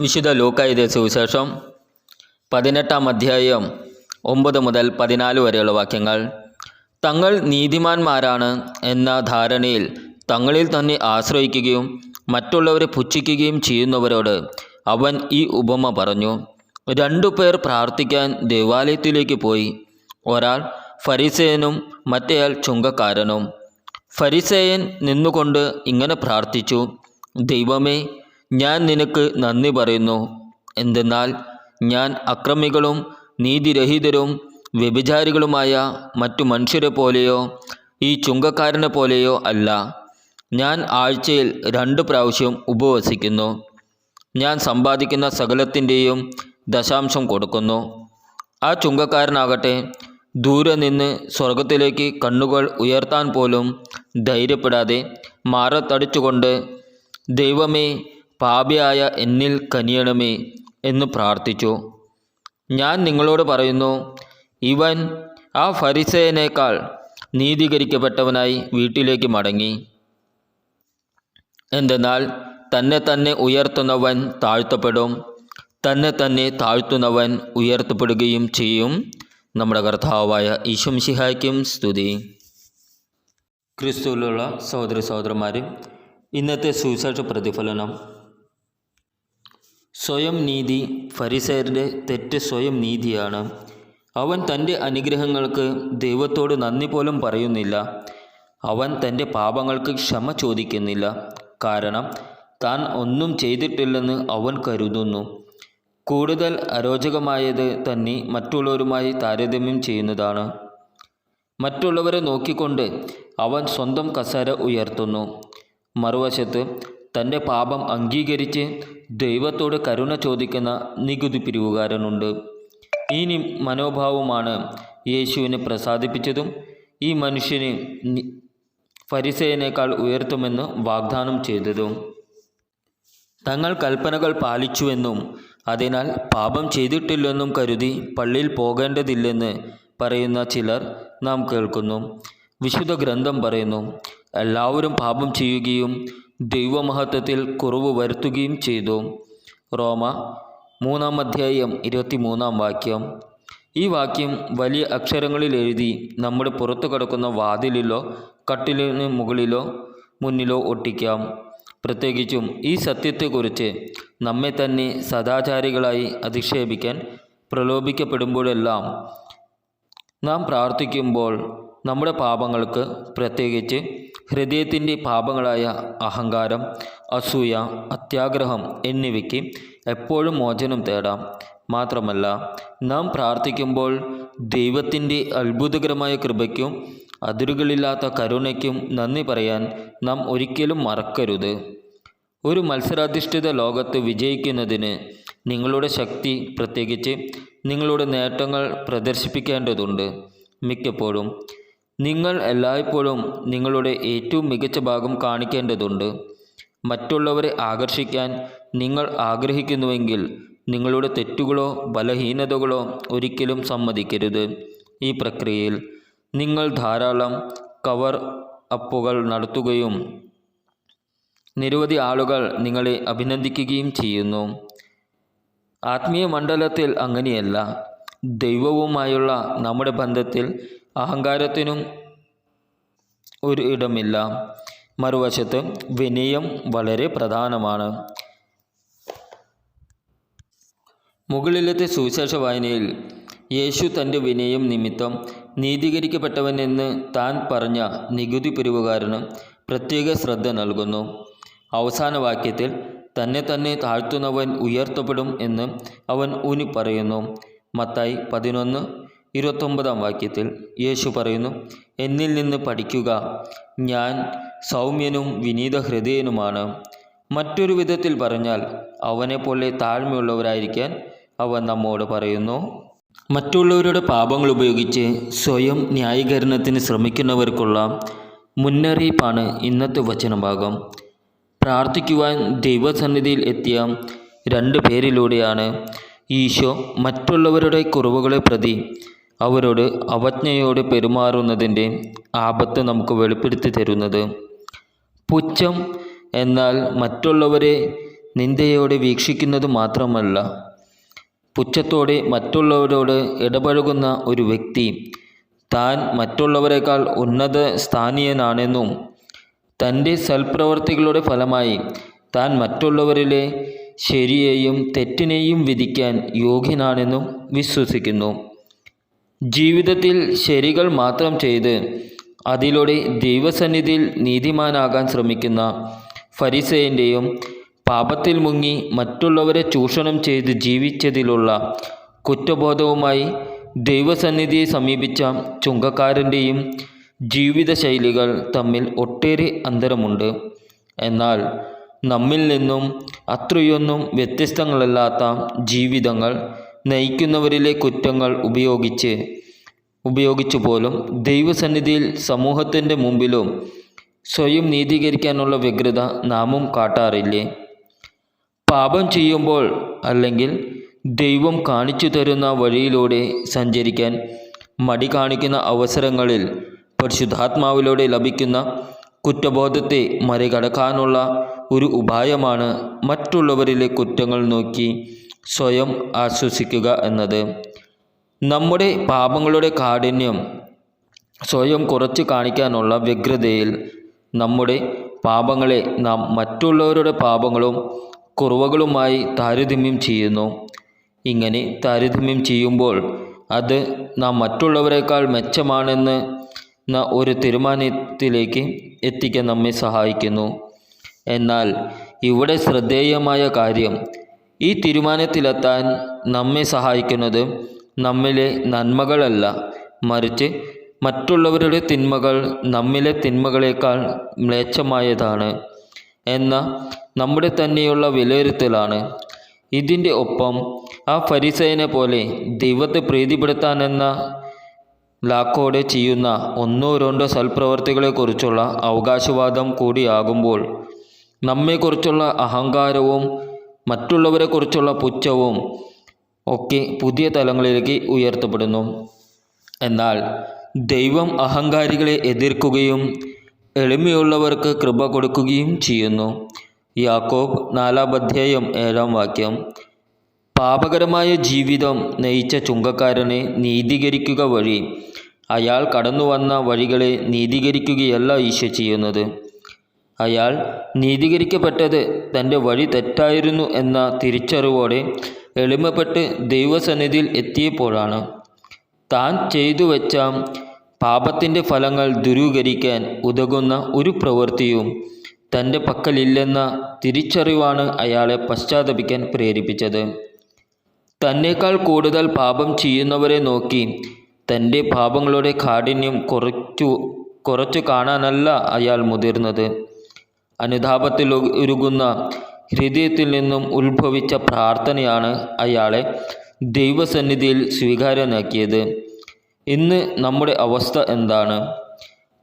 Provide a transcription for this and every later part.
വിശുദ്ധ ലൂക്കായുടെ സുവിശേഷം പതിനെട്ടാം അധ്യായം ഒമ്പത് മുതൽ പതിനാല് വരെയുള്ള വാക്യങ്ങൾ. തങ്ങൾ നീതിമാന്മാരാണ് എന്ന ധാരണയിൽ തങ്ങളിൽ തന്നെ ആശ്രയിക്കുകയും മറ്റുള്ളവരെ പുച്ഛിക്കുകയും ചെയ്യുന്നവരോട് അവൻ ഈ ഉപമ പറഞ്ഞു. രണ്ടു പേർ പ്രാർത്ഥിക്കാൻ ദേവാലയത്തിലേക്ക് പോയി. ഒരാൾ ഫരിസേനും മറ്റേയാൾ ചുങ്കക്കാരനും. ഫരിസേയൻ നിന്നുകൊണ്ട് ഇങ്ങനെ പ്രാർത്ഥിച്ചു ദൈവമേ ഞാൻ നിനക്ക് നന്ദി പറയുന്നു. എന്തെന്നാൽ ഞാൻ അക്രമികളും നീതിരഹിതരും വ്യഭിചാരികളുമായ മറ്റു മനുഷ്യരെ പോലെയോ ഈ ചുങ്കക്കാരനെ പോലെയോ അല്ല. ഞാൻ ആഴ്ചയിൽ രണ്ട് പ്രാവശ്യം ഉപവസിക്കുന്നു. ഞാൻ സമ്പാദിക്കുന്ന സകലത്തിന്റെയും ദശാംശം കൊടുക്കുന്നു. ആ ചുങ്കക്കാരനാകട്ടെ ദൂരെ നിന്ന് സ്വർഗത്തിലേക്ക് കണ്ണുകൾ ഉയർത്താൻ പോലും ധൈര്യപ്പെടാതെ മാറത്തടിച്ചുകൊണ്ട് ദൈവമേ പാപിയായ എന്നിൽ കനിയണമേ എന്ന് പ്രാർത്ഥിച്ചു. ഞാൻ നിങ്ങളോട് പറയുന്നു ഇവൻ ആ ഫരിസയനേക്കാൾ നീതീകരിക്കപ്പെട്ടവനായി വീട്ടിലേക്ക് മടങ്ങി. എന്തെന്നാൽ തന്നെ തന്നെ ഉയർത്തുന്നവൻ താഴ്ത്തപ്പെടും തന്നെ തന്നെ താഴ്ത്തുന്നവൻ ഉയർത്തപ്പെടുകയും ചെയ്യും. നമ്മുടെ കർത്താവായ ഈശംസിഹായ്ക്കും സ്തുതി. ക്രിസ്തുവിലുള്ള സഹോദര സഹോദരന്മാരും ഇന്നത്തെ സുവിശേഷ പ്രതിഫലനം സ്വയം നീതി ഫരിസയരുടെ തെറ്റ് സ്വയം നീതിയാണ്. അവൻ തന്റെ അനുഗ്രഹങ്ങൾക്ക് ദൈവത്തോട് നന്ദി പോലും പറയുന്നില്ല. അവൻ തന്റെ പാപങ്ങൾക്ക് ക്ഷമ ചോദിക്കുന്നില്ല. കാരണം താൻ ഒന്നും ചെയ്തിട്ടില്ലെന്ന് അവൻ കരുതുന്നു. കൂടുതൽ അരോചകമായത് തന്നെ മറ്റുള്ളവരുമായി താരതമ്യം ചെയ്യുന്നതാണ്. മറ്റുള്ളവരെ നോക്കിക്കൊണ്ട് അവൻ സ്വന്തം കസര ഉയർത്തുന്നു. മറുവശത്ത് തന്റെ പാപം അംഗീകരിച്ച് ദൈവത്തോട് കരുണ ചോദിക്കുന്ന നികുതി പിരിവുകാരനുണ്ട്. ഈ മനോഭാവമാണ് യേശുവിനെ പ്രസാദിപ്പിച്ചതും ഈ മനുഷ്യന് ഫരിസേനേക്കാൾ ഉയർത്തുമെന്ന് വാഗ്ദാനം ചെയ്തതും. തങ്ങൾ കൽപ്പനകൾ പാലിച്ചുവെന്നും അതിനാൽ പാപം ചെയ്തിട്ടില്ലെന്നും കരുതി പള്ളിയിൽ പോകേണ്ടതില്ലെന്ന് പറയുന്ന ചിലർ നാം കേൾക്കുന്നു. വിശുദ്ധ ഗ്രന്ഥം പറയുന്നു എല്ലാവരും പാപം ചെയ്യുകയും ദൈവമഹത്വത്തിൽ കുറവ് വരുത്തുകയും ചെയ്തു. റോമ മൂന്നാം അധ്യായം ഇരുപത്തി മൂന്നാം വാക്യം. ഈ വാക്യം വലിയ അക്ഷരങ്ങളിൽ എഴുതി നമ്മുടെ പുറത്തു കിടക്കുന്ന വാതിലിലോ കട്ടിലിന് മുകളിലോ മുന്നിലോ ഒട്ടിക്കാം. പ്രത്യേകിച്ചും ഈ സത്യത്തെക്കുറിച്ച് നമ്മെ തന്നെ സദാചാരികളായി അധിക്ഷേപിക്കാൻ പ്രലോഭിക്കപ്പെടുമ്പോഴെല്ലാം നാം പ്രാർത്ഥിക്കുമ്പോൾ നമ്മുടെ പാപങ്ങൾക്ക് പ്രത്യേകിച്ച് ഹൃദയത്തിന്റെ പാപങ്ങളായ അഹങ്കാരം അസൂയ അത്യാഗ്രഹം എന്നിവയ്ക്ക് എപ്പോഴും മോചനം തേടാം. മാത്രമല്ല നാം പ്രാർത്ഥിക്കുമ്പോൾ ദൈവത്തിന്റെ അത്ഭുതകരമായ കൃപയ്ക്കും അതിരുകളില്ലാത്ത കരുണയ്ക്കും നന്ദി പറയാൻ നാം ഒരിക്കലും മറക്കരുത്. ഒരു മത്സരാധിഷ്ഠിത ലോകത്ത് വിജയിക്കുന്നതിന് നിങ്ങളുടെ ശക്തി പ്രത്യേകിച്ച് നിങ്ങളുടെ നേട്ടങ്ങൾ പ്രദർശിപ്പിക്കേണ്ടതുണ്ട്. മിക്കപ്പോഴും നിങ്ങൾ എല്ലായ്പ്പോഴും നിങ്ങളുടെ ഏറ്റവും മികച്ച ഭാഗം കാണിക്കേണ്ടതുണ്ട്. മറ്റുള്ളവരെ ആകർഷിക്കാൻ നിങ്ങൾ ആഗ്രഹിക്കുന്നുവെങ്കിൽ നിങ്ങളുടെ തെറ്റുകളോ ബലഹീനതകളോ ഒരിക്കലും സമ്മതിക്കരുത്. ഈ പ്രക്രിയയിൽ നിങ്ങൾ ധാരാളം കവർ അപ്പുകൾ നടത്തുകയും നിരവധി ആളുകൾ നിങ്ങളെ അഭിനന്ദിക്കുകയും ചെയ്യുന്നു. ആത്മീയ മണ്ഡലത്തിൽ അങ്ങനെയല്ല. ദൈവവുമായുള്ള നമ്മുടെ ബന്ധത്തിൽ അഹങ്കാരത്തിനും ഒരു ഇടമില്ല. മറുവശത്ത് വിനയം വളരെ പ്രധാനമാണ്. മുകളിലത്തെ സുവിശേഷ വായനയിൽ യേശു തന്റെ വിനയം നിമിത്തം നീതീകരിക്കപ്പെട്ടവനെന്ന് താൻ പറഞ്ഞ നികുതി പിരിവുകാരന് പ്രത്യേക ശ്രദ്ധ നൽകുന്നു. അവസാന വാക്യത്തിൽ തന്നെ തന്നെ താഴ്ത്തുന്നവൻ ഉയർത്തപ്പെടും എന്ന് അവൻ ഊനി പറയുന്നു മത്തായി പതിനൊന്ന് ഇരുപത്തൊമ്പതാം വാക്യത്തിൽ യേശു പറയുന്നു എന്നിൽ നിന്ന് പഠിക്കുക. ഞാൻ സൗമ്യനും വിനീത ഹൃദയനുമാണ് മറ്റൊരു വിധത്തിൽ പറഞ്ഞാൽ അവനെപ്പോലെ താഴ്മയുള്ളവരായിരിക്കാൻ അവൻ നമ്മോട് പറയുന്നു. മറ്റുള്ളവരുടെ പാപങ്ങൾ ഉപയോഗിച്ച് സ്വയം ന്യായീകരണത്തിന് ശ്രമിക്കുന്നവർക്കുള്ള മുന്നറിയിപ്പാണ് ഇന്നത്തെ വചനഭാഗം. പ്രാർത്ഥിക്കുവാൻ ദൈവസന്നിധിയിൽ എത്തിയ രണ്ടു പേരിലൂടെയാണ് ഈശോ മറ്റുള്ളവരുടെ കുറവുകളെ പ്രതി അവരോട് അവജ്ഞയോട് പെരുമാറുന്നതിന്റെ ആപത്ത് നമുക്ക് വെളിപ്പെടുത്തി തരുന്നത്. പുച്ഛം എന്നാൽ മറ്റുള്ളവരെ നിന്ദയോടെ വീക്ഷിക്കുന്നത് മാത്രമല്ല പുച്ഛത്തോടെ മറ്റുള്ളവരോട് ഇടപഴകുന്ന ഒരു വ്യക്തി താൻ മറ്റുള്ളവരെക്കാൾ ഉന്നത സ്ഥാനീയനാണെന്നും തന്റെ സൽപ്രവർത്തികളുടെ ഫലമായി താൻ മറ്റുള്ളവരിലെ ശരിയെയും തെറ്റിനെയും വിധിക്കാൻ യോഗ്യനാണെന്നും വിശ്വസിക്കുന്നു. ജീവിതത്തിൽ ശരികൾ മാത്രം ചെയ്ത് അതിലൂടെ ദൈവസന്നിധിയിൽ നീതിമാനാകാൻ ശ്രമിക്കുന്ന ഫരിസേന്റെയും പാപത്തിൽ മുങ്ങി മറ്റുള്ളവരെ ചൂഷണം ചെയ്ത് ജീവിച്ചതിലുള്ള കുറ്റബോധവുമായി ദൈവസന്നിധിയെ സമീപിച്ച ചുങ്കക്കാരന്റെയും ജീവിതശൈലികൾ തമ്മിൽ ഒട്ടേറെ അന്തരമുണ്ട്. എന്നാൽ നമ്മിൽ നിന്നും അത്രയൊന്നും വ്യത്യസ്തങ്ങളല്ലാത്ത ജീവിതങ്ങൾ നയിക്കുന്നവരിലെ കുറ്റങ്ങൾ ഉപയോഗിച്ച് ഉപയോഗിച്ചു പോലും ദൈവസന്നിധിയിൽ സമൂഹത്തിന്റെ മുമ്പിലും സ്വയം നീതീകരിക്കാനുള്ള വ്യഗ്രത നാമും കാട്ടാറില്ലേ? പാപം ചെയ്യുമ്പോൾ അല്ലെങ്കിൽ ദൈവം കാണിച്ചു തരുന്ന വഴിയിലൂടെ സഞ്ചരിക്കാൻ മടി കാണിക്കുന്ന അവസരങ്ങളിൽ പരിശുദ്ധാത്മാവിലൂടെ ലഭിക്കുന്ന കുറ്റബോധത്തെ മറികടക്കാനുള്ള ഒരു ഉപായമാണ് മറ്റുള്ളവരിലെ കുറ്റങ്ങൾ നോക്കി സ്വയം ആശ്വസിക്കുക എന്നത്. നമ്മുടെ പാപങ്ങളുടെ കാഠിന്യം സ്വയം കുറച്ച് കാണിക്കാനുള്ള വ്യഗ്രതയിൽ നമ്മുടെ പാപങ്ങളെ നാം മറ്റുള്ളവരുടെ പാപങ്ങളും കുറവുകളുമായി താരതമ്യം ചെയ്യുന്നു. ഇങ്ങനെ താരതമ്യം ചെയ്യുമ്പോൾ അത് നാം മറ്റുള്ളവരെക്കാൾ മെച്ചമാണെന്ന് ഒരു തീരുമാനത്തിലേക്ക് എത്തിക്കാൻ നമ്മെ സഹായിക്കുന്നു. എന്നാൽ ഇവിടെ ശ്രദ്ധേയമായ കാര്യം ഈ തീരുമാനത്തിലെത്താൻ നമ്മെ സഹായിക്കുന്നത് നമ്മിലെ നന്മകളല്ല. മറിച്ച് മറ്റുള്ളവരുടെ തിന്മകൾ നമ്മിലെ തിന്മകളേക്കാൾ മ്ലേച്ഛമായതാണ് എന്ന നമ്മുടെ തന്നെയുള്ള വിലയിരുത്തലാണ്. ഇതിന്റെ ഒപ്പം ആ ഫരിസയനെ പോലെ ദൈവത്തെ പ്രീതിപ്പെടുത്താനെന്ന ലാക്കോടെ ചെയ്യുന്ന ഒന്നോ രണ്ടോ സൽപ്രവർത്തികളെക്കുറിച്ചുള്ള അവകാശവാദം കൂടിയാകുമ്പോൾ നമ്മെക്കുറിച്ചുള്ള അഹങ്കാരവും മറ്റുള്ളവരെക്കുറിച്ചുള്ള പുച്ഛവും ഒക്കെ പുതിയ തലങ്ങളിലേക്ക് ഉയർത്തപ്പെടുന്നു. എന്നാൽ ദൈവം അഹങ്കാരികളെ എതിർക്കുകയും എളിമയുള്ളവർക്ക് കൃപ കൊടുക്കുകയും ചെയ്യുന്നു. യാക്കോബ് നാലാം അധ്യായം ഏഴാം വാക്യം. പാപകരമായ ജീവിതം നയിച്ച ചുങ്കക്കാരനെ നീതീകരിക്കുക വഴി അയാൾ കടന്നു വന്ന വഴികളെ നീതീകരിക്കുകയല്ല ഈശോ ചെയ്യുന്നത്. അയാൾ നീതീകരിക്കപ്പെട്ടത് തന്റെ വഴി തെറ്റായിരുന്നു എന്ന തിരിച്ചറിവോടെ എളിമപ്പെട്ട് ദൈവസന്നിധിയിൽ എത്തിയപ്പോഴാണ്. താൻ ചെയ്തു വെച്ച പാപത്തിന്റെ ഫലങ്ങൾ ദുരൂകരിക്കാൻ ഉതകുന്ന ഒരു പ്രവൃത്തിയും തന്റെ പക്കലില്ലെന്ന തിരിച്ചറിവാണ് അയാളെ പശ്ചാത്തപിക്കാൻ പ്രേരിപ്പിച്ചത്. തന്നേക്കാൾ കൂടുതൽ പാപം ചെയ്യുന്നവരെ നോക്കി തന്റെ പാപങ്ങളുടെ കാഠിന്യം കുറച്ചു കുറച്ചു കാണാനല്ല അയാൾ മുതിർന്നത്. അനുതാപത്തിൽ ഉരുകുന്ന ഹൃദയത്തിൽ നിന്നും ഉത്ഭവിച്ച പ്രാർത്ഥനയാണ് അയാളെ ദൈവസന്നിധിയിൽ സ്വീകാര്യനാക്കിയത്. ഇന്ന് നമ്മുടെ അവസ്ഥ എന്താണ്?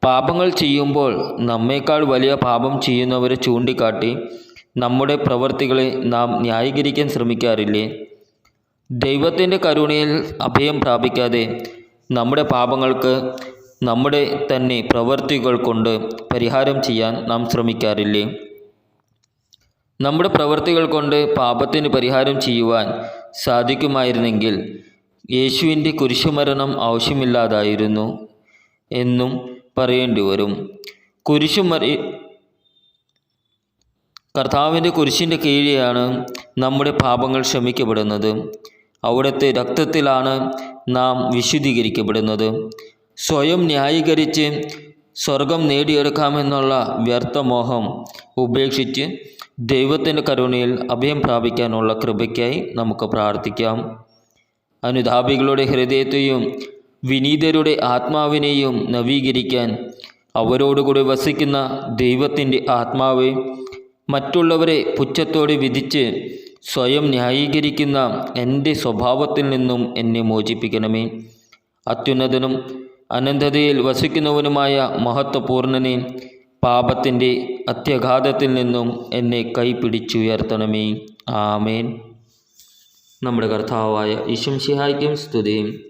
പാപങ്ങൾ ചെയ്യുമ്പോൾ നമ്മേക്കാൾ വലിയ പാപം ചെയ്യുന്നവരെ ചൂണ്ടിക്കാട്ടി നമ്മുടെ പ്രവൃത്തികളെ നാം ന്യായീകരിക്കാൻ ശ്രമിക്കാറില്ലേ? ദൈവത്തിന്റെ കരുണയിൽ അഭയം പ്രാപിക്കാതെ നമ്മുടെ പാപങ്ങൾക്ക് നമ്മുടെ തന്നെ പ്രവൃത്തികൾ കൊണ്ട് പരിഹാരം ചെയ്യാൻ നാം ശ്രമിക്കാറില്ലേ? നമ്മുടെ പ്രവൃത്തികൾ കൊണ്ട് പാപത്തിന് പരിഹാരം ചെയ്യുവാൻ സാധിക്കുമായിരുന്നെങ്കിൽ യേശുവിന്റെ കുരിശുമരണം ആവശ്യമില്ലാതായിരുന്നു എന്നും പറയേണ്ടി വരും. കുരിശുമരി കർത്താവിന്റെ കുരിശിന്റെ കീഴെയാണ് നമ്മുടെ പാപങ്ങൾ ക്ഷമിക്കപ്പെടുന്നത്. അവിടുത്തെ രക്തത്തിലാണ് നാം വിശുദ്ധീകരിക്കപ്പെടുന്നത്. സ്വയം ന്യായീകരിച്ച് സ്വർഗം നേടിയെടുക്കാമെന്നുള്ള വ്യർത്ഥമോഹം ഉപേക്ഷിച്ച് ദൈവത്തിന്റെ കരുണയിൽ അഭയം പ്രാപിക്കാനുള്ള കൃപയ്ക്കായി നമുക്ക് പ്രാർത്ഥിക്കാം. അനുതാപികളുടെ ഹൃദയത്തെയും വിനീതരുടെ ആത്മാവിനെയും നവീകരിക്കാൻ അവരോടുകൂടി വസിക്കുന്ന ദൈവത്തിന്റെ ആത്മാവ് മറ്റുള്ളവരെ പുച്ഛത്തോടെ വിധിച്ച് സ്വയം ന്യായീകരിക്കുന്ന എന്റെ സ്വഭാവത്തിൽ നിന്നും എന്നെ മോചിപ്പിക്കണമേ. അത്യുന്നതനും അനന്തതയിൽ വസിക്കുന്നവനുമായ മഹത്വപൂർണനെ പാപത്തിന്റെ അത്യഘാതത്തിൽ നിന്നും എന്നെ കൈപിടിച്ചുയർത്തണമേ. ആമേൻ. നമ്മുടെ കർത്താവായ ഈശംഷിഹായ്ക്കും സ്തുതിയും.